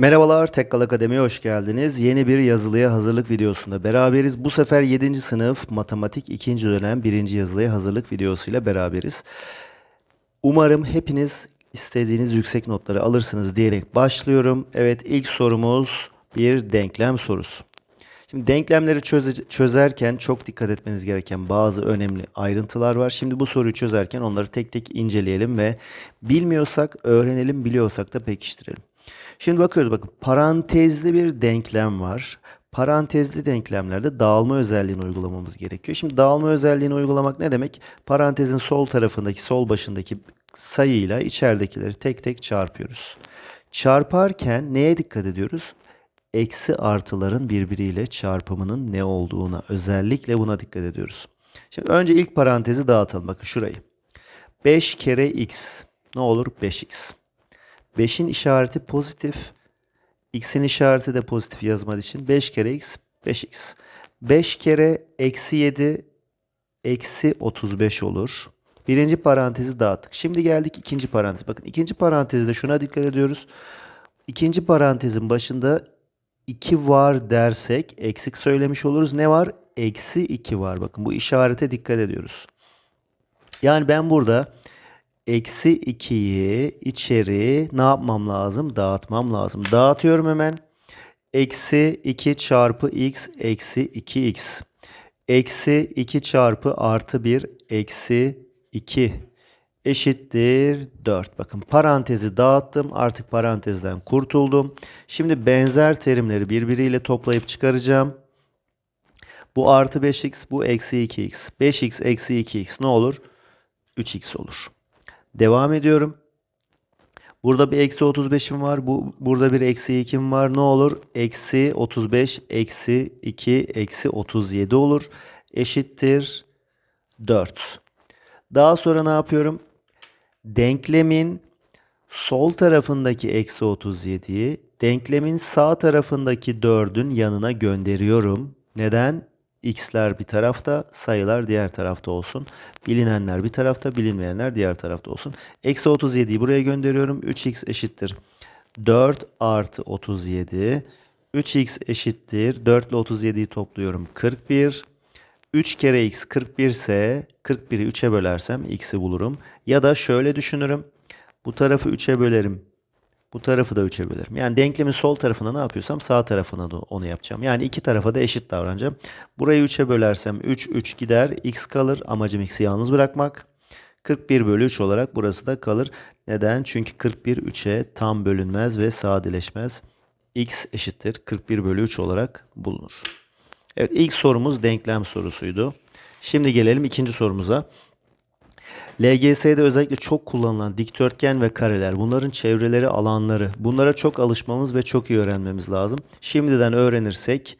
Merhabalar, Tekkal Akademi'ye hoş geldiniz. Yeni bir yazılıya hazırlık videosunda beraberiz. Bu sefer 7. sınıf matematik 2. dönem 1. yazılıya hazırlık videosuyla beraberiz. Umarım hepiniz istediğiniz yüksek notları alırsınız diyerek başlıyorum. Evet, ilk sorumuz bir denklem sorusu. Şimdi denklemleri çöze- çözerken çok dikkat etmeniz gereken bazı önemli ayrıntılar var. Şimdi bu soruyu çözerken onları tek tek inceleyelim ve bilmiyorsak öğrenelim, biliyorsak da pekiştirelim. Şimdi bakıyoruz bakın parantezli bir denklem var. Parantezli denklemlerde dağılma özelliğini uygulamamız gerekiyor. Şimdi dağılma özelliğini uygulamak ne demek? Parantezin sol tarafındaki, sol başındaki sayıyla içeridekileri tek tek çarpıyoruz. Çarparken neye dikkat ediyoruz? Eksi artıların birbiriyle çarpımının ne olduğuna, özellikle buna dikkat ediyoruz. Şimdi önce ilk parantezi dağıtalım. Bakın şurayı. 5 kere x ne olur? 5x. 5'in işareti pozitif. X'in işareti de pozitif yazmak için 5 kere x 5x. 5 kere eksi 7 eksi 35 olur. Birinci parantezi dağıttık. Şimdi geldik ikinci parantez. Bakın ikinci parantezde şuna dikkat ediyoruz. İkinci parantezin başında 2 var dersek eksik söylemiş oluruz. Ne var? Eksi 2 var. Bakın bu işarete dikkat ediyoruz. Yani ben burada eksi 2'yi içeri ne yapmam lazım? Dağıtmam lazım. Dağıtıyorum hemen. Eksi 2 çarpı x eksi 2x. Eksi 2 çarpı artı 1 eksi 2 eşittir 4. Bakın parantezi dağıttım. Artık parantezden kurtuldum. Şimdi benzer terimleri birbiriyle toplayıp çıkaracağım. Bu artı 5x, bu eksi 2x. 5x eksi 2x ne olur? 3x olur. Devam ediyorum. Burada bir eksi 35'im var. Bu, burada bir eksi 2'm var. Ne olur? Eksi 35 eksi 2 eksi 37 olur. Eşittir 4. Daha sonra ne yapıyorum? Denklemin sol tarafındaki eksi 37'yi denklemin sağ tarafındaki 4'ün yanına gönderiyorum. Neden? X'ler bir tarafta, sayılar diğer tarafta olsun. Bilinenler bir tarafta, bilinmeyenler diğer tarafta olsun. Eksi 37'yi buraya gönderiyorum. 3x eşittir. 4 artı 37. 3x eşittir. 4 ile 37'yi topluyorum. 41. 3 kere x 41 ise 41'i 3'e bölersem x'i bulurum. Ya da şöyle düşünürüm. Bu tarafı 3'e bölerim. Bu tarafı da 3'e bölerim. Yani denklemin sol tarafına ne yapıyorsam sağ tarafına da onu yapacağım. Yani iki tarafa da eşit davranacağım. Burayı 3'e bölersem 3, 3 gider. X kalır. Amacım x'i yalnız bırakmak. 41 bölü 3 olarak burası da kalır. Neden? Çünkü 41 3'e tam bölünmez ve sadeleşmez. X eşittir 41 bölü 3 olarak bulunur. Evet ilk sorumuz denklem sorusuydu. Şimdi gelelim ikinci sorumuza. LGS'de özellikle çok kullanılan dikdörtgen ve kareler, bunların çevreleri, alanları, bunlara çok alışmamız ve çok iyi öğrenmemiz lazım. Şimdiden öğrenirsek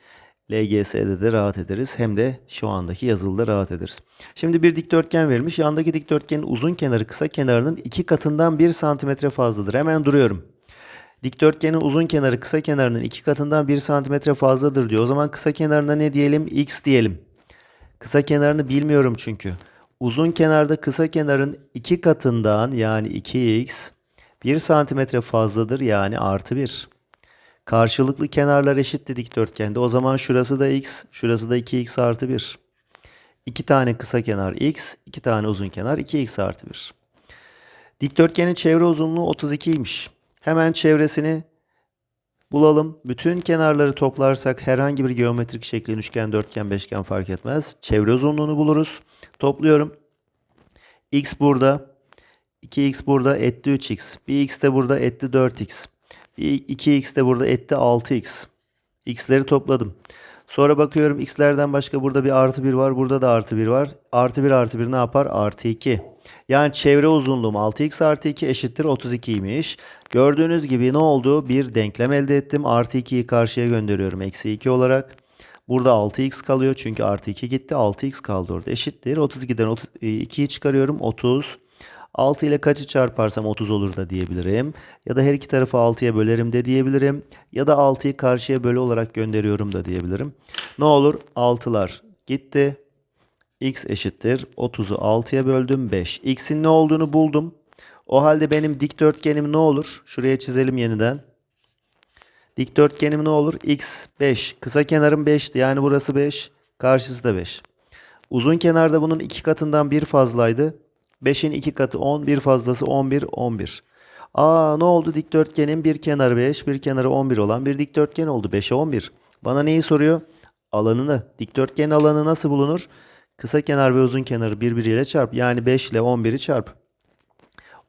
LGS'de de rahat ederiz. Hem de şu andaki yazılıda rahat ederiz. Şimdi bir dikdörtgen verilmiş. Yandaki dikdörtgenin uzun kenarı kısa kenarının iki katından 1 santimetre fazladır. Hemen duruyorum. Dikdörtgenin uzun kenarı kısa kenarının iki katından 1 santimetre fazladır diyor. O zaman kısa kenarına ne diyelim? X diyelim. Kısa kenarını bilmiyorum çünkü. Uzun kenarda kısa kenarın iki katından yani 2x 1 santimetre fazladır yani artı 1. Karşılıklı kenarlar eşitti dikdörtgende. O zaman şurası da x, şurası da 2x artı 1. İki tane kısa kenar x, iki tane uzun kenar 2x artı 1. Dikdörtgenin çevre uzunluğu 32'ymiş. Hemen çevresini bulalım. Bütün kenarları toplarsak herhangi bir geometrik şeklin üçgen, dörtgen, beşgen fark etmez. Çevre uzunluğunu buluruz. Topluyorum. X burada. 2x burada etti 3x. Bir x de burada etti 4x. Bir 2x de burada etti 6x. X'leri topladım. Sonra bakıyorum x'lerden başka burada bir artı 1 var. Burada da artı 1 var. Artı 1 artı 1 ne yapar? Artı 2. Yani çevre uzunluğum 6x artı 2 eşittir 32'ymiş. Gördüğünüz gibi ne oldu? Bir denklem elde ettim. Artı 2'yi karşıya gönderiyorum. Eksi 2 olarak. Burada 6x kalıyor çünkü artı 2 gitti. 6x kaldı orada. Eşittir. 32'den 2'yi çıkarıyorum. 30. 6 ile kaçı çarparsam 30 olur da diyebilirim. Ya da her iki tarafı 6'ya bölerim de diyebilirim. Ya da 6'yı karşıya bölü olarak gönderiyorum da diyebilirim. Ne olur? 6'lar gitti. x eşittir. 30'u 6'ya böldüm 5. x'in ne olduğunu buldum. O halde benim dikdörtgenim ne olur? Şuraya çizelim yeniden. Dikdörtgenim ne olur? X 5. Kısa kenarım 5'ti. Yani burası 5. Karşısı da 5. Uzun kenarda bunun iki katından bir fazlaydı. 5'in iki katı 10. Bir fazlası 11. 11. Aa ne oldu? Dikdörtgenin bir kenarı 5. Bir kenarı 11 olan bir dikdörtgen oldu. 5'e 11. Bana neyi soruyor? Alanını. Dikdörtgenin alanı nasıl bulunur? Kısa kenar ve uzun kenarı birbiriyle çarp. Yani 5 ile 11'i çarp.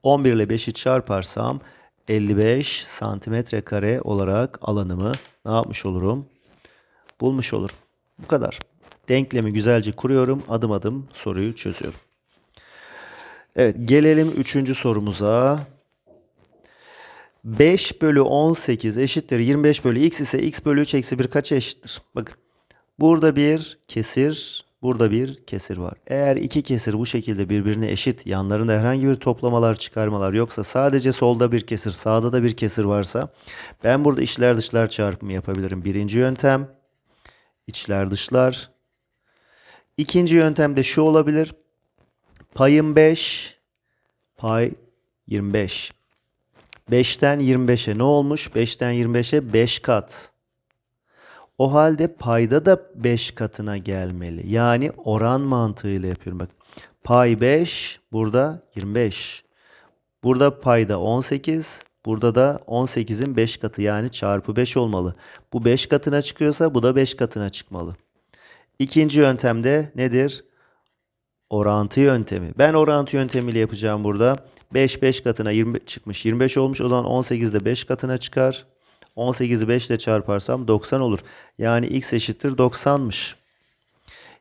11 ile 5'i çarparsam 55 santimetre kare olarak alanımı ne yapmış olurum? Bulmuş olurum. Bu kadar. Denklemi güzelce kuruyorum. Adım adım soruyu çözüyorum. Evet gelelim üçüncü sorumuza. 5 bölü 18 eşittir 25 bölü x ise x bölü 3 eksi 1 kaça eşittir? Bakın burada bir kesir burada bir kesir var. Eğer iki kesir bu şekilde birbirine eşit yanlarında herhangi bir toplamalar çıkarmalar yoksa sadece solda bir kesir sağda da bir kesir varsa ben burada içler dışlar çarpımı yapabilirim. Birinci yöntem içler dışlar. İkinci yöntem de şu olabilir. Payım 5 pay 25. 5'ten 25'e ne olmuş? 5'ten 25'e 5 kat. O halde payda da 5 katına gelmeli. Yani oran mantığıyla yapıyorum. Bak. Pay 5, burada 25. Burada payda 18, burada da 18'in 5 katı yani çarpı 5 olmalı. Bu 5 katına çıkıyorsa bu da 5 katına çıkmalı. İkinci yöntemde nedir? Orantı yöntemi. Ben orantı yöntemiyle yapacağım burada. 5 5 katına 20 çıkmış. 25 olmuş. O zaman 18 de 5 katına çıkar. 18'i 5 ile çarparsam 90 olur. Yani x eşittir 90'mış.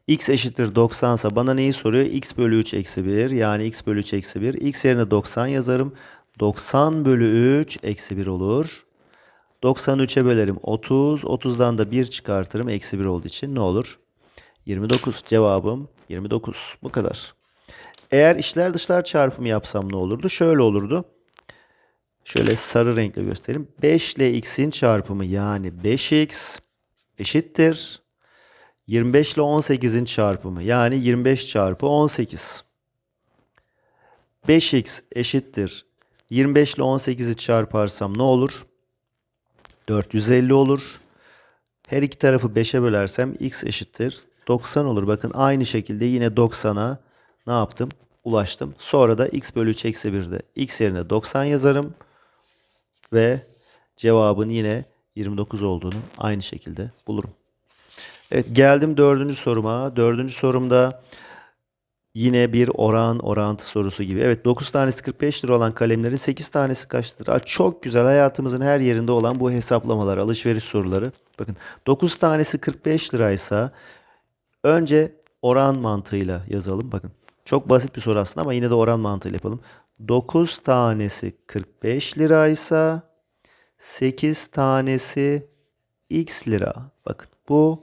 x eşittir 90 ise bana neyi soruyor? x bölü 3 eksi 1. Yani x bölü 3 eksi 1. x yerine 90 yazarım. 90 bölü 3 eksi 1 olur. 93'e bölerim 30. 30'dan da 1 çıkartırım. Eksi 1 olduğu için ne olur? 29. Cevabım 29. Bu kadar. Eğer içler dışlar çarpımı yapsam ne olurdu? Şöyle olurdu. Şöyle sarı renkle göstereyim. 5 ile x'in çarpımı yani 5x eşittir. 25 ile 18'in çarpımı yani 25 çarpı 18. 5x eşittir. 25 ile 18'i çarparsam ne olur? 450 olur. Her iki tarafı 5'e bölersem x eşittir. 90 olur. Bakın aynı şekilde yine 90'a ne yaptım? Ulaştım. Sonra da x bölü 3 eksi 1'de x yerine 90 yazarım. Ve cevabın yine 29 olduğunu aynı şekilde bulurum. Evet geldim dördüncü soruma. Dördüncü sorumda yine bir oran orantı sorusu gibi. Evet 9 tanesi 45 lira olan kalemlerin 8 tanesi kaçtır? Aa, çok güzel hayatımızın her yerinde olan bu hesaplamalar, alışveriş soruları. Bakın 9 tanesi 45 liraysa önce oran mantığıyla yazalım. Bakın çok basit bir soru aslında ama yine de oran mantığıyla yapalım. 9 tanesi 45 liraysa 8 tanesi x lira. Bakın bu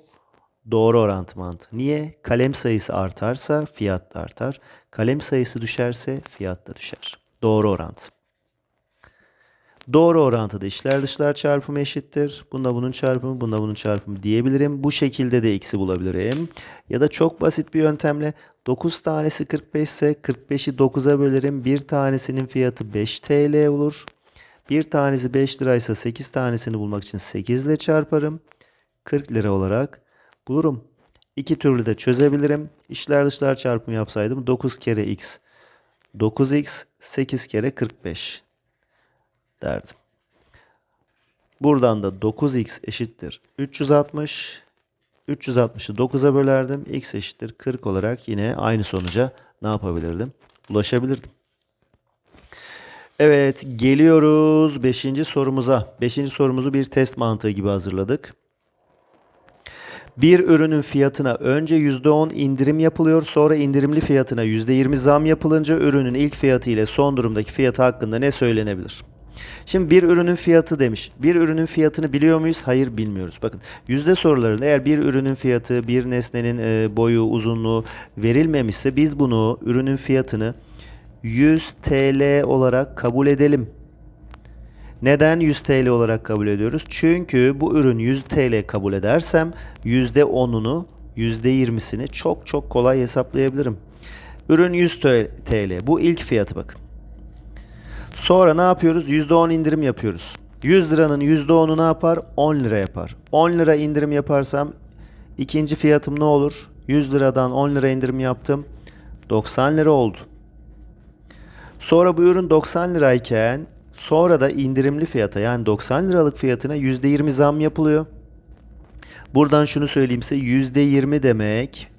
doğru orantı mantığı. Niye? Kalem sayısı artarsa fiyat da artar. Kalem sayısı düşerse fiyat da düşer. Doğru orantı. Doğru orantıda içler dışlar çarpımı eşittir. Bunda bunun çarpımı, bunda bunun çarpımı diyebilirim. Bu şekilde de x'i bulabilirim. Ya da çok basit bir yöntemle 9 tanesi 45 ise 45'i 9'a bölerim. Bir tanesinin fiyatı 5 TL olur. Bir tanesi 5 liraysa 8 tanesini bulmak için 8 ile çarparım. 40 lira olarak bulurum. İki türlü de çözebilirim. İçler dışlar çarpımı yapsaydım 9 kere x 9x 8 kere 45 derdim. Buradan da 9x eşittir 360. 360'ı 9'a bölerdim. x eşittir 40 olarak yine aynı sonuca ne yapabilirdim? Ulaşabilirdim. Evet geliyoruz 5. sorumuza. 5. sorumuzu bir test mantığı gibi hazırladık. Bir ürünün fiyatına önce %10 indirim yapılıyor. Sonra indirimli fiyatına %20 zam yapılınca ürünün ilk fiyatı ile son durumdaki fiyatı hakkında ne söylenebilir? Şimdi bir ürünün fiyatı demiş. Bir ürünün fiyatını biliyor muyuz? Hayır bilmiyoruz. Bakın yüzde sorularında eğer bir ürünün fiyatı, bir nesnenin e, boyu, uzunluğu verilmemişse biz bunu ürünün fiyatını 100 TL olarak kabul edelim. Neden 100 TL olarak kabul ediyoruz? Çünkü bu ürün 100 TL kabul edersem %10'unu %20'sini çok çok kolay hesaplayabilirim. Ürün 100 TL. Bu ilk fiyatı bakın. Sonra ne yapıyoruz? %10 indirim yapıyoruz. 100 liranın %10'u ne yapar? 10 lira yapar. 10 lira indirim yaparsam ikinci fiyatım ne olur? 100 liradan 10 lira indirim yaptım. 90 lira oldu. Sonra bu ürün 90 lirayken sonra da indirimli fiyata yani 90 liralık fiyatına %20 zam yapılıyor. Buradan şunu söyleyeyim size %20 demek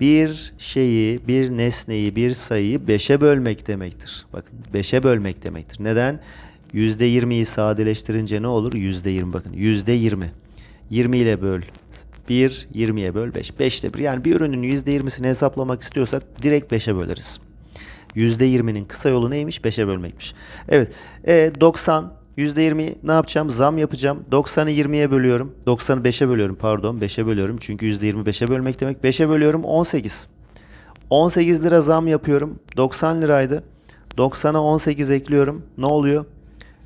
bir şeyi, bir nesneyi, bir sayıyı 5'e bölmek demektir. Bakın 5'e bölmek demektir. Neden? %20'yi sadeleştirince ne olur? %20 bakın. %20. 20 ile böl 1, 20'ye böl 5. 5'te 1. Yani bir ürünün %20'sini hesaplamak istiyorsak direkt 5'e böleriz. %20'nin kısa yolu neymiş? 5'e bölmekmiş. Evet. E, 90 %20 ne yapacağım? Zam yapacağım. 90'ı 20'ye bölüyorum. 90'ı 5'e bölüyorum pardon. 5'e bölüyorum. Çünkü %20 5'e bölmek demek. 5'e bölüyorum 18. 18 lira zam yapıyorum. 90 liraydı. 90'a 18 ekliyorum. Ne oluyor?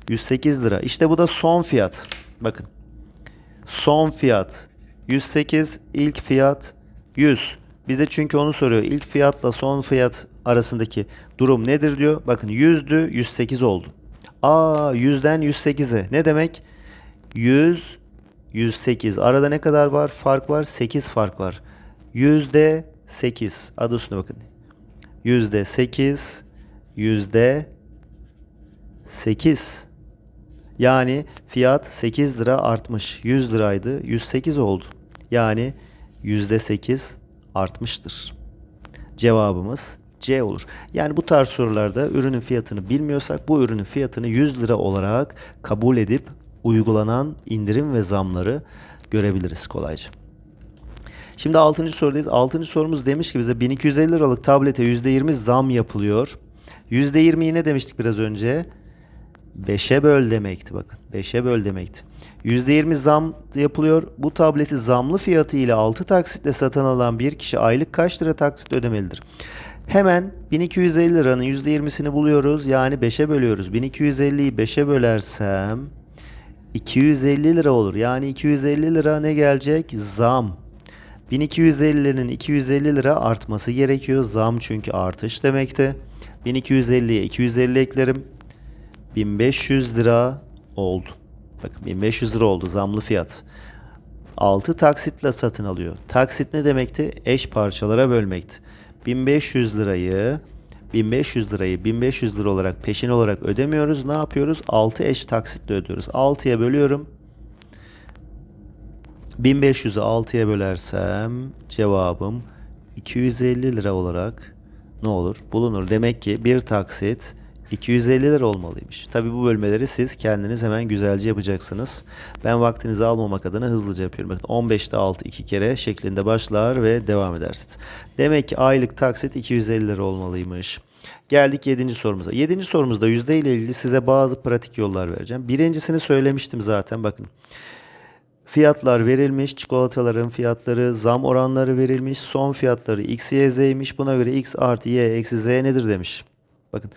108 lira. İşte bu da son fiyat. Bakın. Son fiyat 108, ilk fiyat 100. Bize çünkü onu soruyor. İlk fiyatla son fiyat arasındaki durum nedir diyor. Bakın 100'dü 108 oldu. Aa 100'den 108'e. Ne demek? 100 108. Arada ne kadar var? Fark var. 8 fark var. Yüzde 8. Adı üstüne bakın. Yüzde 8. Yüzde 8. Yani fiyat 8 lira artmış. 100 liraydı. 108 oldu. Yani yüzde 8 artmıştır. Cevabımız C olur. Yani bu tarz sorularda ürünün fiyatını bilmiyorsak bu ürünün fiyatını 100 lira olarak kabul edip uygulanan indirim ve zamları görebiliriz kolayca. Şimdi 6. sorudayız. 6. sorumuz demiş ki bize 1250 liralık tablete %20 zam yapılıyor. %20'yi ne demiştik biraz önce? 5'e böl demekti bakın. 5'e böl demekti. %20 zam yapılıyor. Bu tableti zamlı fiyatı ile 6 taksitle satın alan bir kişi aylık kaç lira taksit ödemelidir? Hemen 1250 liranın %20'sini buluyoruz. Yani 5'e bölüyoruz. 1250'yi 5'e bölersem 250 lira olur. Yani 250 lira ne gelecek? Zam. 1250'nin 250 lira artması gerekiyor. Zam çünkü artış demekti. 1250'ye 250 eklerim. 1500 lira oldu. Bakın 1500 lira oldu zamlı fiyat. 6 taksitle satın alıyor. Taksit ne demekti? Eş parçalara bölmekti. 1500 lirayı 1500 lirayı 1500 lira olarak peşin olarak ödemiyoruz. Ne yapıyoruz? 6 eş taksitle ödüyoruz. 6'ya bölüyorum. 1500'ü 6'ya bölersem cevabım 250 lira olarak ne olur? Bulunur. Demek ki bir taksit 250 lira olmalıymış. Tabi bu bölmeleri siz kendiniz hemen güzelce yapacaksınız. Ben vaktinizi almamak adına hızlıca yapıyorum. Bakın 15'te 6 iki kere şeklinde başlar ve devam edersiniz. Demek ki aylık taksit 250 lira olmalıymış. Geldik 7. sorumuza. 7. sorumuzda yüzde ile ilgili size bazı pratik yollar vereceğim. Birincisini söylemiştim zaten bakın. Fiyatlar verilmiş, çikolataların fiyatları, zam oranları verilmiş, son fiyatları x, y, z'ymiş. Buna göre x artı y eksi z nedir demiş. Bakın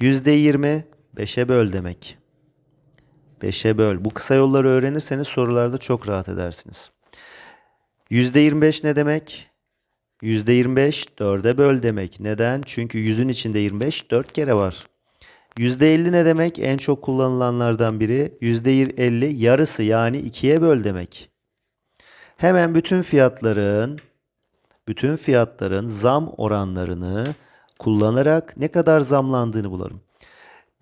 %20 5'e böl demek. 5'e böl. Bu kısa yolları öğrenirseniz sorularda çok rahat edersiniz. %25 ne demek? %25 4'e böl demek. Neden? Çünkü 100'ün içinde 25 4 kere var. %50 ne demek? En çok kullanılanlardan biri. %50 yarısı yani 2'ye böl demek. Hemen bütün fiyatların bütün fiyatların zam oranlarını kullanarak ne kadar zamlandığını bularım.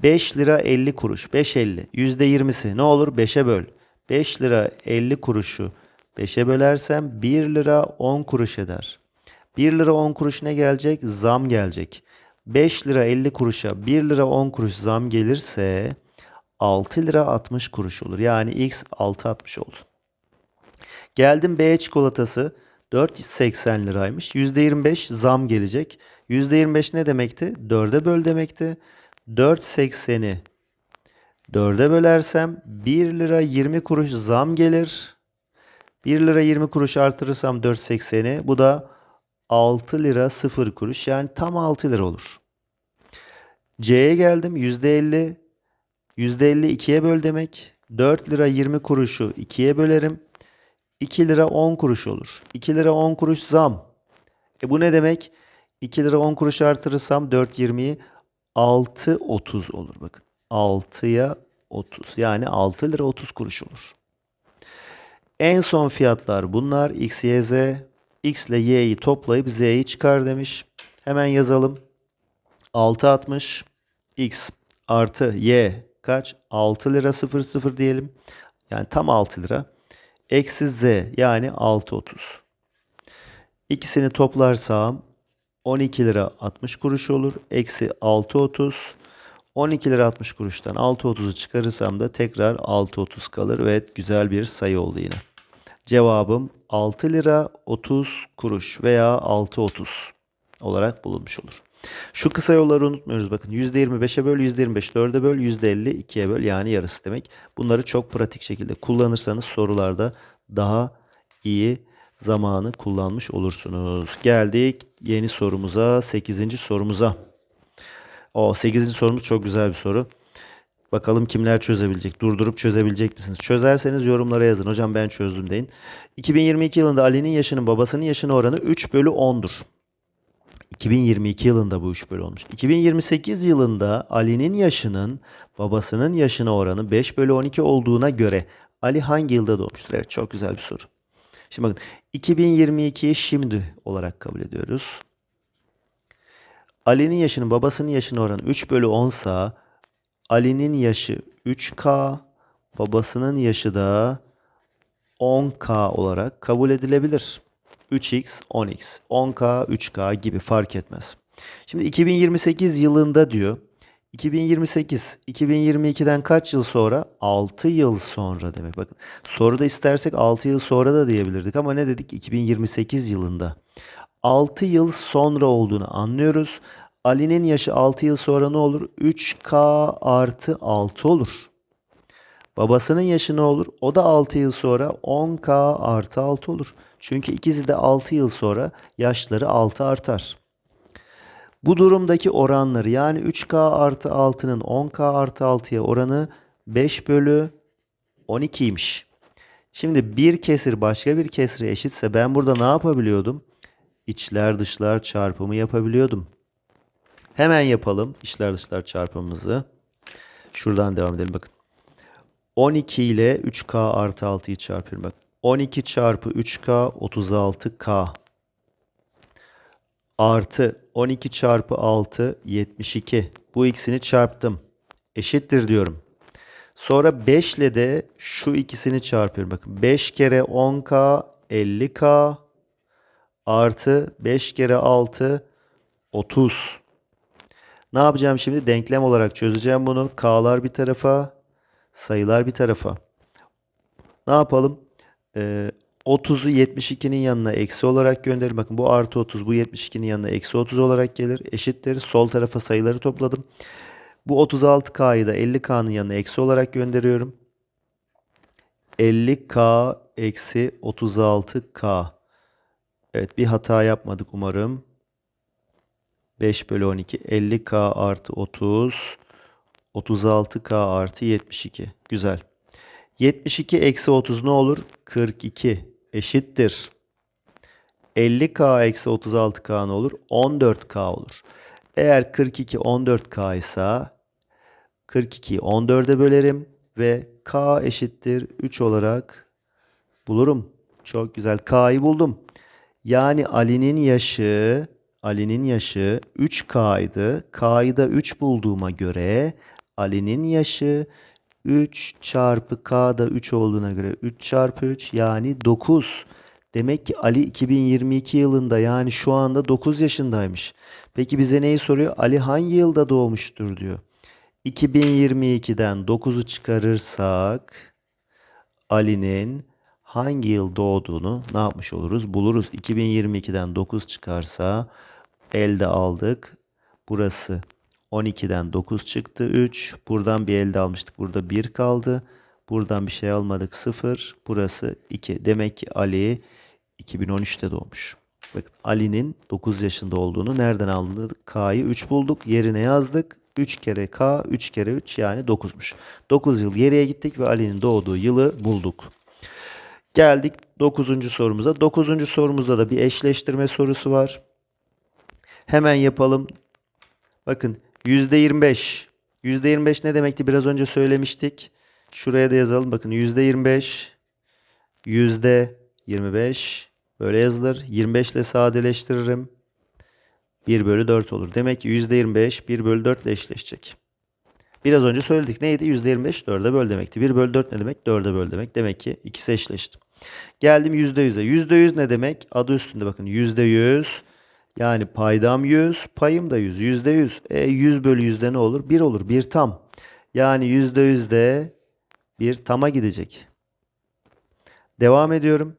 5 lira 50 kuruş. 5.50. %20'si ne olur? 5'e böl. 5 lira 50 kuruşu 5'e bölersem 1 lira 10 kuruş eder. 1 lira 10 kuruş ne gelecek? Zam gelecek. 5 lira 50 kuruşa 1 lira 10 kuruş zam gelirse 6 lira 60 kuruş olur. Yani x 6.60 oldu. Geldim B çikolatası 480 liraymış. %25 zam gelecek. %25 ne demekti? 4'e böl demekti. 4.80'i 4'e bölersem 1 lira 20 kuruş zam gelir. 1 lira 20 kuruş artırırsam 4.80'i bu da 6 lira 0 kuruş yani tam 6 lira olur. C'ye geldim %50 %50 2'ye böl demek. 4 lira 20 kuruşu 2'ye bölerim. 2 lira 10 kuruş olur. 2 lira 10 kuruş zam. E bu ne demek? 2 lira 10 kuruş artırırsam 4.20'yi 6.30 olur bakın. 6'ya 30. Yani 6 lira 30 kuruş olur. En son fiyatlar bunlar. X, Y, Z. X ile Y'yi toplayıp Z'yi çıkar demiş. Hemen yazalım. 6.60 X artı Y kaç? 6 lira 00 diyelim. Yani tam 6 lira. Eksi Z yani 6.30. İkisini toplarsam 12 lira 60 kuruş olur. Eksi 6.30. 12 lira 60 kuruştan 6.30'u çıkarırsam da tekrar 6.30 kalır. Evet güzel bir sayı oldu yine. Cevabım 6 lira 30 kuruş veya 6.30 olarak bulunmuş olur. Şu kısa yolları unutmuyoruz bakın. %25'e böl, %25 4'e böl, %50 2'ye böl yani yarısı demek. Bunları çok pratik şekilde kullanırsanız sorularda daha iyi zamanı kullanmış olursunuz. Geldik yeni sorumuza, 8. sorumuza. O 8. sorumuz çok güzel bir soru. Bakalım kimler çözebilecek? Durdurup çözebilecek misiniz? Çözerseniz yorumlara yazın. Hocam ben çözdüm deyin. 2022 yılında Ali'nin yaşının babasının yaşına oranı 3 bölü 10'dur. 2022 yılında bu 3 bölü olmuş. 2028 yılında Ali'nin yaşının babasının yaşına oranı 5 bölü 12 olduğuna göre Ali hangi yılda doğmuştur? Evet çok güzel bir soru. Şimdi bakın 2022'yi şimdi olarak kabul ediyoruz. Ali'nin yaşının babasının yaşına oranı 3 bölü 10 sa Ali'nin yaşı 3K, babasının yaşı da 10K olarak kabul edilebilir. 3x, 10x, 10k, 3k gibi fark etmez. Şimdi 2028 yılında diyor. 2028, 2022'den kaç yıl sonra? 6 yıl sonra demek. Bakın soruda istersek 6 yıl sonra da diyebilirdik ama ne dedik? 2028 yılında. 6 yıl sonra olduğunu anlıyoruz. Ali'nin yaşı 6 yıl sonra ne olur? 3k artı 6 olur. Babasının yaşı ne olur? O da 6 yıl sonra 10k artı 6 olur. Çünkü ikisi de 6 yıl sonra yaşları 6 artar. Bu durumdaki oranları yani 3k artı 6'nın 10k artı 6'ya oranı 5 bölü 12'ymiş. Şimdi bir kesir başka bir kesire eşitse ben burada ne yapabiliyordum? İçler dışlar çarpımı yapabiliyordum. Hemen yapalım içler dışlar çarpımımızı. Şuradan devam edelim bakın. 12 ile 3k artı 6'yı çarpıyorum. Bak 12 çarpı 3k 36k artı 12 çarpı 6 72. Bu ikisini çarptım. Eşittir diyorum. Sonra 5 ile de şu ikisini çarpıyorum. Bakın 5 kere 10k 50k artı 5 kere 6 30. Ne yapacağım şimdi? Denklem olarak çözeceğim bunu. K'lar bir tarafa, sayılar bir tarafa. Ne yapalım? Ee, 30'u 72'nin yanına eksi olarak gönderir. Bakın bu artı 30 bu 72'nin yanına eksi 30 olarak gelir. Eşittir. Sol tarafa sayıları topladım. Bu 36K'yı da 50K'nın yanına eksi olarak gönderiyorum. 50K eksi 36K. Evet bir hata yapmadık umarım. 5 bölü 12 50K artı 30 36K artı 72. Güzel. 72 eksi 30 ne olur? 42 eşittir. 50K eksi 36K ne olur? 14K olur. Eğer 42 14K ise 42'yi 14'e bölerim ve K eşittir 3 olarak bulurum. Çok güzel. K'yı buldum. Yani Ali'nin yaşı Ali'nin yaşı 3K'ydı. K'yı da 3 bulduğuma göre Ali'nin yaşı 3 çarpı K da 3 olduğuna göre 3 çarpı 3 yani 9. Demek ki Ali 2022 yılında yani şu anda 9 yaşındaymış. Peki bize neyi soruyor? Ali hangi yılda doğmuştur diyor. 2022'den 9'u çıkarırsak Ali'nin hangi yıl doğduğunu ne yapmış oluruz? Buluruz. 2022'den 9 çıkarsa elde aldık. Burası 12'den 9 çıktı 3. Buradan bir elde almıştık. Burada 1 kaldı. Buradan bir şey almadık 0. Burası 2. Demek ki Ali 2013'te doğmuş. Bakın Ali'nin 9 yaşında olduğunu nereden aldık? K'yı 3 bulduk. Yerine yazdık. 3 kere K 3 kere 3 yani 9'muş. 9 yıl geriye gittik ve Ali'nin doğduğu yılı bulduk. Geldik 9. sorumuza. 9. sorumuzda da bir eşleştirme sorusu var. Hemen yapalım. Bakın %25 %25 ne demekti? Biraz önce söylemiştik. Şuraya da yazalım. Bakın %25, %25 böyle yazılır. 25 ile sadeleştiririm. 1 bölü 4 olur. Demek ki %25 1 bölü 4 ile eşleşecek. Biraz önce söyledik. Neydi? %25 4'e böl demekti. 1 bölü 4 ne demek? 4'e böl demek. Demek ki ikisi eşleşti. Geldim %100'e. %100 ne demek? Adı üstünde bakın. %100 yani paydam 100, payım da 100. %100. E 100 bölü 100'de ne olur? 1 olur. 1 tam. Yani %100 de bir tama gidecek. Devam ediyorum.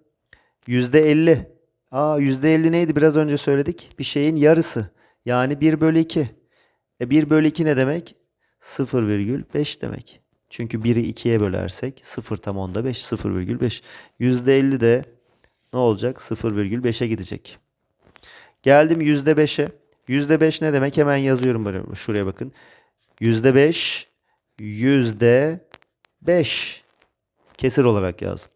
%50. Aa %50 neydi? Biraz önce söyledik. Bir şeyin yarısı. Yani 1 bölü 2. E 1 bölü 2 ne demek? 0,5 demek. Çünkü 1'i 2'ye bölersek 0 tam onda 5, 0,5. %50 de ne olacak? 0,5'e gidecek. Geldim %5'e. %5 ne demek? Hemen yazıyorum böyle. Şuraya bakın. %5, %5 kesir olarak yazdım.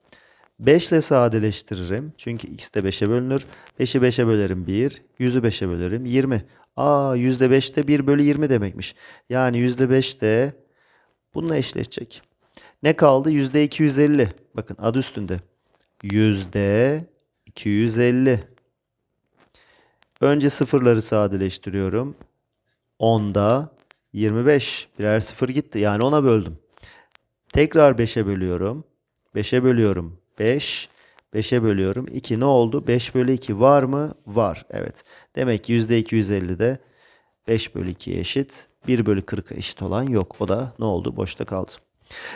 5 ile sadeleştiririm. Çünkü x de 5'e bölünür. 5'i 5'e bölerim 1. 100'ü 5'e bölerim 20. Aa %5 de 1 bölü 20 demekmiş. Yani %5 de bununla eşleşecek. Ne kaldı? %250. Bakın adı üstünde. %250. Önce sıfırları sadeleştiriyorum. 10'da 25. Birer sıfır gitti. Yani 10'a böldüm. Tekrar 5'e bölüyorum. 5'e bölüyorum. 5. 5'e bölüyorum. 2 ne oldu? 5 bölü 2 var mı? Var. Evet. Demek ki %250'de 5 bölü 2'ye eşit. 1 bölü 40'a eşit olan yok. O da ne oldu? Boşta kaldı.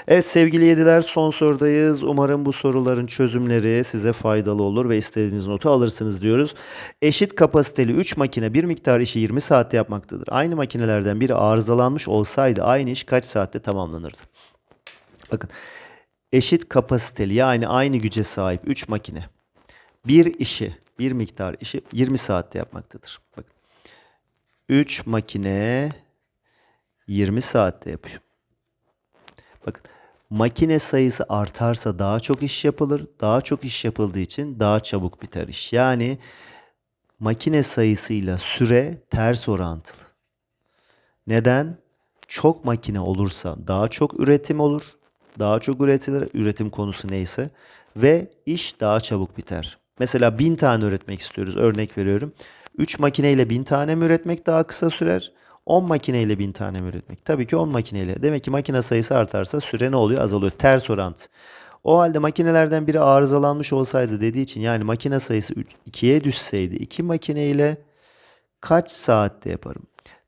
Evet sevgili yediler son sorudayız. Umarım bu soruların çözümleri size faydalı olur ve istediğiniz notu alırsınız diyoruz. Eşit kapasiteli 3 makine bir miktar işi 20 saatte yapmaktadır. Aynı makinelerden biri arızalanmış olsaydı aynı iş kaç saatte tamamlanırdı? Bakın eşit kapasiteli yani aynı güce sahip 3 makine bir işi bir miktar işi 20 saatte yapmaktadır. Bakın 3 makine 20 saatte yapıyor. Bakın makine sayısı artarsa daha çok iş yapılır. Daha çok iş yapıldığı için daha çabuk biter iş. Yani makine sayısıyla süre ters orantılı. Neden? Çok makine olursa daha çok üretim olur. Daha çok üretilir. Üretim konusu neyse. Ve iş daha çabuk biter. Mesela bin tane üretmek istiyoruz. Örnek veriyorum. 3 makineyle bin tane mi üretmek daha kısa sürer? 10 makineyle 1000 tane mi üretmek? Tabii ki 10 makineyle. Demek ki makine sayısı artarsa süre ne oluyor? Azalıyor. Ters orantı. O halde makinelerden biri arızalanmış olsaydı dediği için yani makine sayısı 2'ye düşseydi 2 makineyle kaç saatte yaparım?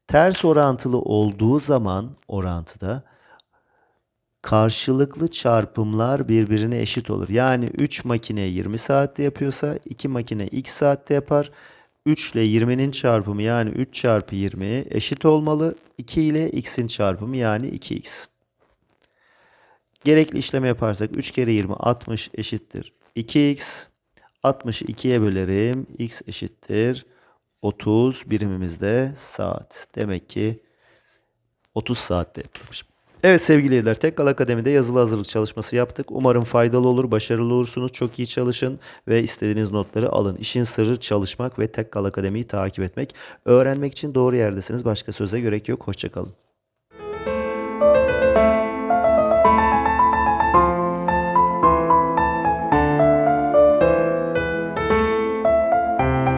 Ters orantılı olduğu zaman orantıda karşılıklı çarpımlar birbirine eşit olur. Yani 3 makine 20 saatte yapıyorsa 2 makine x saatte yapar. 3 ile 20'nin çarpımı yani 3 çarpı 20 eşit olmalı. 2 ile x'in çarpımı yani 2x. Gerekli işlemi yaparsak 3 kere 20 60 eşittir 2x. 60'ı 2'ye bölerim. x eşittir 30 birimimizde saat. Demek ki 30 saatte yapılmış. Evet sevgili üyeler Tekkal Akademi'de yazılı hazırlık çalışması yaptık. Umarım faydalı olur, başarılı olursunuz. Çok iyi çalışın ve istediğiniz notları alın. İşin sırrı çalışmak ve Tekkal Akademi'yi takip etmek. Öğrenmek için doğru yerdesiniz. Başka söze gerek yok. Hoşçakalın.